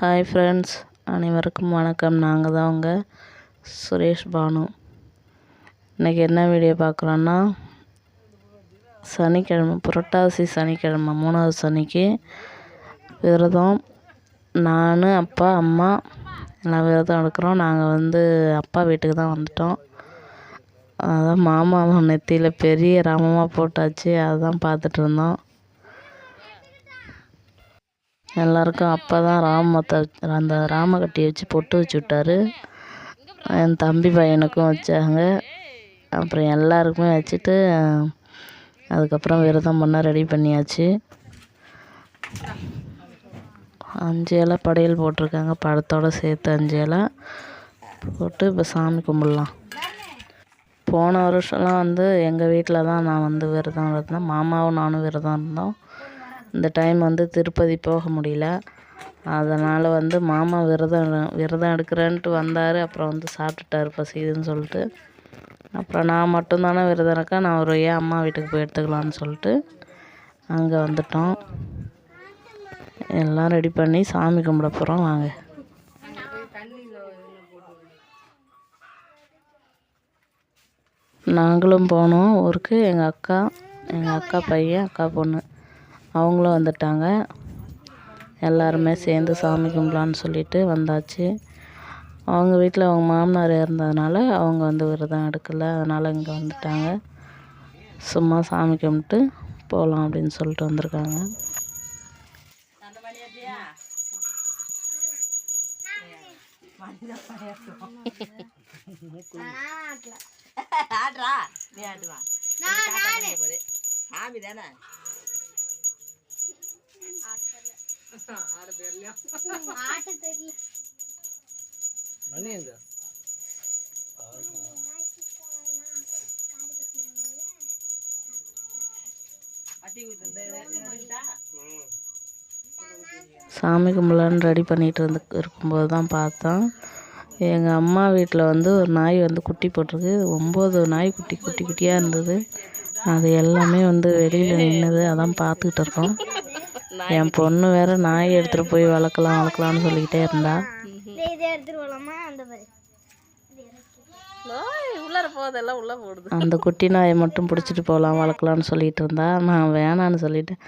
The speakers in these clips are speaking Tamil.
ஹாய் ஃப்ரெண்ட்ஸ் அனைவருக்கும் வணக்கம். நாங்கள் தான் உங்கள் சுரேஷ் பானு. இன்றைக்கி என்ன வீடியோ பார்க்குறோன்னா சனிக்கிழமை புரட்டாசி சனிக்கிழமை மூணாவது சனிக்கு விரதம். நான் அப்பா அம்மா எல்லாம் விரதம் எடுக்கிறோம். நாங்கள் வந்து அப்பா வீட்டுக்கு தான் வந்துட்டோம். அதான் மாமா நெத்தியில் பெரிய ராமமாக போட்டாச்சு. அதுதான் பார்த்துட்டு இருந்தோம். எல்லாருக்கும் அப்போ தான் ராமத்தை அந்த ராமக்கட்டி வச்சு பொட்டு வச்சு விட்டாரு. என் தம்பி பையனுக்கும் வச்சாங்க. அப்புறம் எல்லாருக்குமே வச்சுட்டு அதுக்கப்புறம் விரதம் பண்ண ரெடி பண்ணியாச்சு. அஞ்சு இலை படையல் போட்டிருக்காங்க. படத்தோட சேர்த்து அஞ்சு இலை போட்டு இப்போ சாமி கும்பிட்லாம். போன வருஷம்லாம் வந்து எங்கள் வீட்டில் தான் நான் வந்து விரதம் இருந்தேன். மாமாவும் நானும் விரதம் இருந்தோம். இந்த டைம் வந்து திருப்பதி போக முடியல. அதனால் வந்து மாமா விரதம் விரதம் எடுக்கிறேன்ட்டு வந்தார். அப்புறம் வந்து சாப்பிட்டுட்டாரு பசிதுன்னு சொல்லிட்டு. அப்புறம் நான் மட்டும்தானே விரதம் இருக்கேன். நான் ஒரு ஏன் அம்மா வீட்டுக்கு போய் எடுத்துக்கலான்னு சொல்லிட்டு அங்கே வந்துட்டோம். எல்லாம் ரெடி பண்ணி சாமி கும்பிட போகிறோம் வாங்க. நாங்களும் போனோம். ஊருக்கு. எங்கள் அக்கா எங்கள் அக்கா பையன் அக்கா பொண்ணு. அவங்களும் வந்துட்டாங்க. எல்லாருமே சேர்ந்து சாமி கும்பலான்னு சொல்லிட்டு வந்தாச்சு. அவங்க வீட்டில் அவங்க மாமனார் இருந்ததுனால அவங்க வந்து விரதம் எடுக்கலை. அதனால் இங்கே வந்துட்டாங்க. சும்மா சாமி கும்பிட்டு போகலாம் அப்படின்னு சொல்லிட்டு வந்திருக்காங்க. ஆடுறா. சாமி மணி எங்க கும்பலான்னு ரெடி பண்ணிகிட்டு இருந்து இருக்கும்போது தான் பார்த்தோம். எங்கள் அம்மா வீட்டில் வந்து ஒரு நாய் வந்து குட்டி போட்டிருக்கு. ஒம்பது நாய் குட்டி குட்டி குட்டியாக இருந்தது. அது எல்லாமே வந்து வெளியில் நின்றுது அதான் பார்த்துக்கிட்டு இருக்கோம். என் பொண்ணு வேற நாய் எடுத்துகிட்டு போய் வளர்க்கலாம் வளர்க்கலாம்னு சொல்லிக்கிட்டே இருந்தா. அந்த குட்டி நாயை மட்டும் பிடிச்சிட்டு போகலாம் வளர்க்கலாம்னு சொல்லிட்டு இருந்தா. நான் வேணான்னு சொல்லிட்டேன்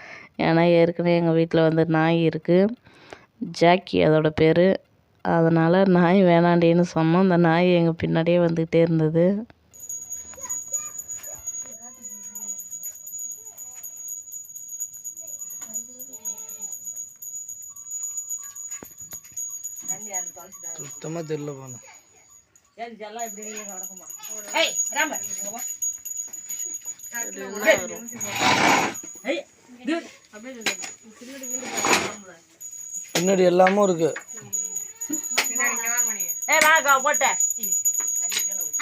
ஏன்னா ஏற்கனவே எங்கள் வீட்டில் வந்து நாய் இருக்குது ஜாக்கி அதோட பேர். அதனால் நாய் வேணாண்டின்னு சொன்னோம். அந்த நாய் எங்கள் பின்னாடியே வந்துக்கிட்டே இருந்தது. வா. ஏய் dude. பின்னாடி எல்லாமும் இருக்கு. ஏய் வாங்க போட்ட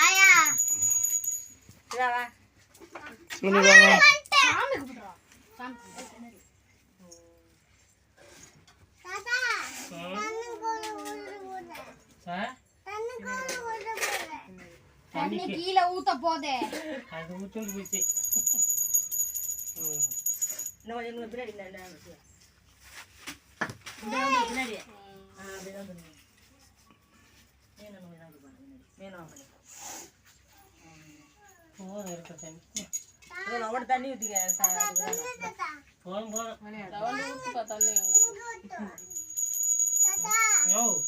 ஆயா இதா வா பின்னாடி வாங்க தாத்தா தண்ணி கோல ஊத்த போதே தண்ணி ஊத்த கீழே ஊத்த போதே. அது ஊத்துண்டு போச்சு. இன்னும் கொஞ்சம் பின்னாடி பின்னாடி. போதும் இருக்க தண்ணி. அவ்வளோ தண்ணி ஊற்றிக்க போதும் போதும். தண்ணி தா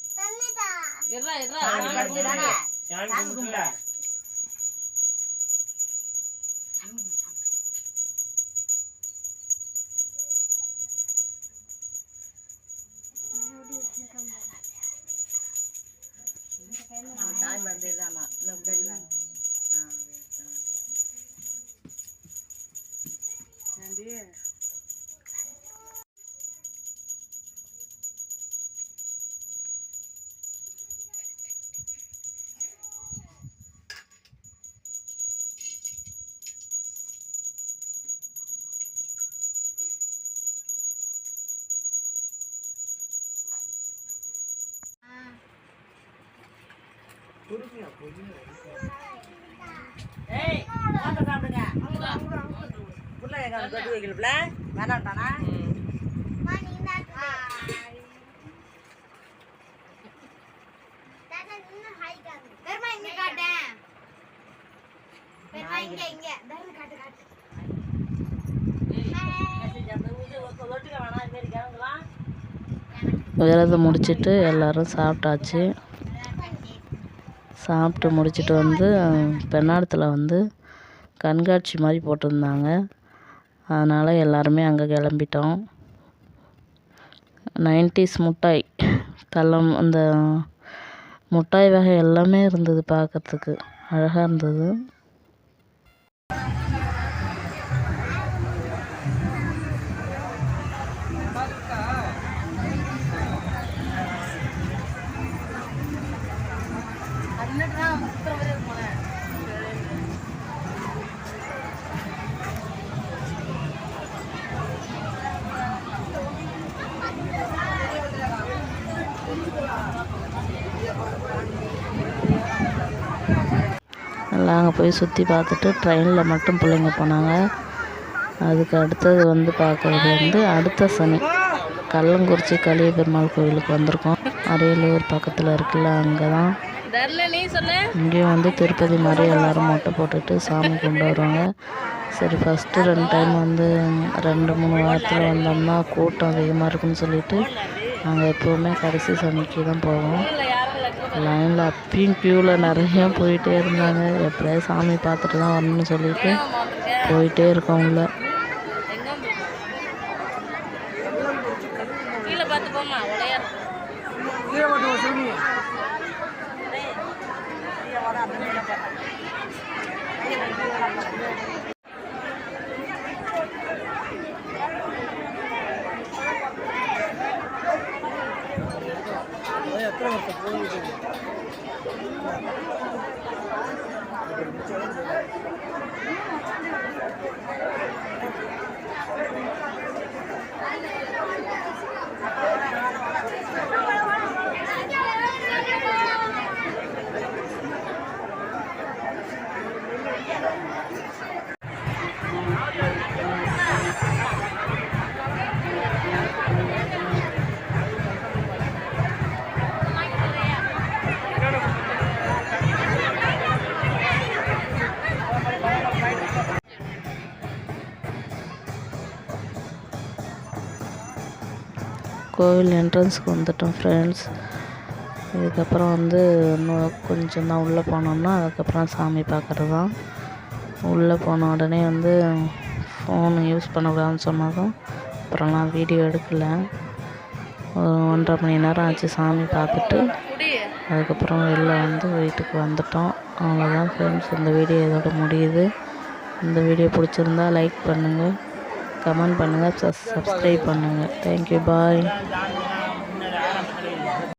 சாமி படுத்துதானே சாமி தான் பெருமா இங்க காட்டேன் பெருமா இங்க இங்க. தர்ம காட்டு காட்டு. விரதம் முடிச்சிட்டு எல்லோரும் சாப்பிட்டாச்சு. சாப்பிட்டு முடிச்சிட்டு வந்து பெண்ணாடத்தில் வந்து கண்காட்சி மாதிரி போட்டிருந்தாங்க. அதனால் எல்லாருமே அங்கே கிளம்பிட்டோம். நைன்டிஸ் மிட்டாய் தள்ளம் அந்த மிட்டாய் வகை எல்லாமே இருந்தது பார்க்கறதுக்கு அழகாக இருந்தது. அங்கே போய் சுற்றி பார்த்துட்டு ட்ரெயினில் மட்டும் பிள்ளைங்க போனாங்க. அதுக்கு அடுத்தது வந்து பார்க்குறது வந்து அடுத்த சனி. கள்ளங்குறிச்சி கலிய பெருமாள் கோவிலுக்கு வந்திருக்கோம். அரியலூர் பக்கத்தில் இருக்குல்ல அங்கே தான். இங்கேயும் வந்து திருப்பதி மாதிரி எல்லோரும் மொட்டை போட்டுட்டு சாமி கும்பிட்டு வருவாங்க. சரி ஃபஸ்ட்டு ரெண்டு டைம் வந்து ரெண்டு மூணு வாரத்தில் வந்தோம்னா கூட்டம் அதிகமாக இருக்குன்னு சொல்லிட்டு நாங்கள் எப்போவுமே கடைசி சனிக்கு தான் போவோம். லைனில் அப்பயும் க்யூவில் நிறையா போயிட்டே இருந்தாங்க. எப்படியாவது சாமி பார்த்துட்டு தான் வரணும்னு சொல்லிட்டு போயிட்டே இருக்கோம் உள்ள. கீழே Thank you. கோவில் என்ட்ரன்ஸுக்கு வந்துட்டோம் ஃப்ரெண்ட்ஸ் இதுக்கப்புறம் வந்து இன்னும் கொஞ்சம் தான் உள்ளே போனோம்னா அதுக்கப்புறம் சாமி பார்க்குறது தான். உள்ளே போன உடனே வந்து ஃபோன் யூஸ் பண்ணக்கூடாதுன்னு சொன்னதும் அப்புறம் நான் வீடியோ எடுக்கலை. ஒரு ஒன்றரை மணி நேரம் ஆச்சு சாமி பார்த்துட்டு. அதுக்கப்புறம் வெளில வந்து வீட்டுக்கு வந்துட்டோம். அவ்வளோதான் ஃப்ரெண்ட்ஸ் இந்த வீடியோ இதோட முடியுது. இந்த வீடியோ பிடிச்சிருந்தா லைக் பண்ணுங்கள் கமெண்ட் பண்ணுங்கள் சப்ஸ்கிரைப் பண்ணுங்கள் தேங்க்யூ பாய்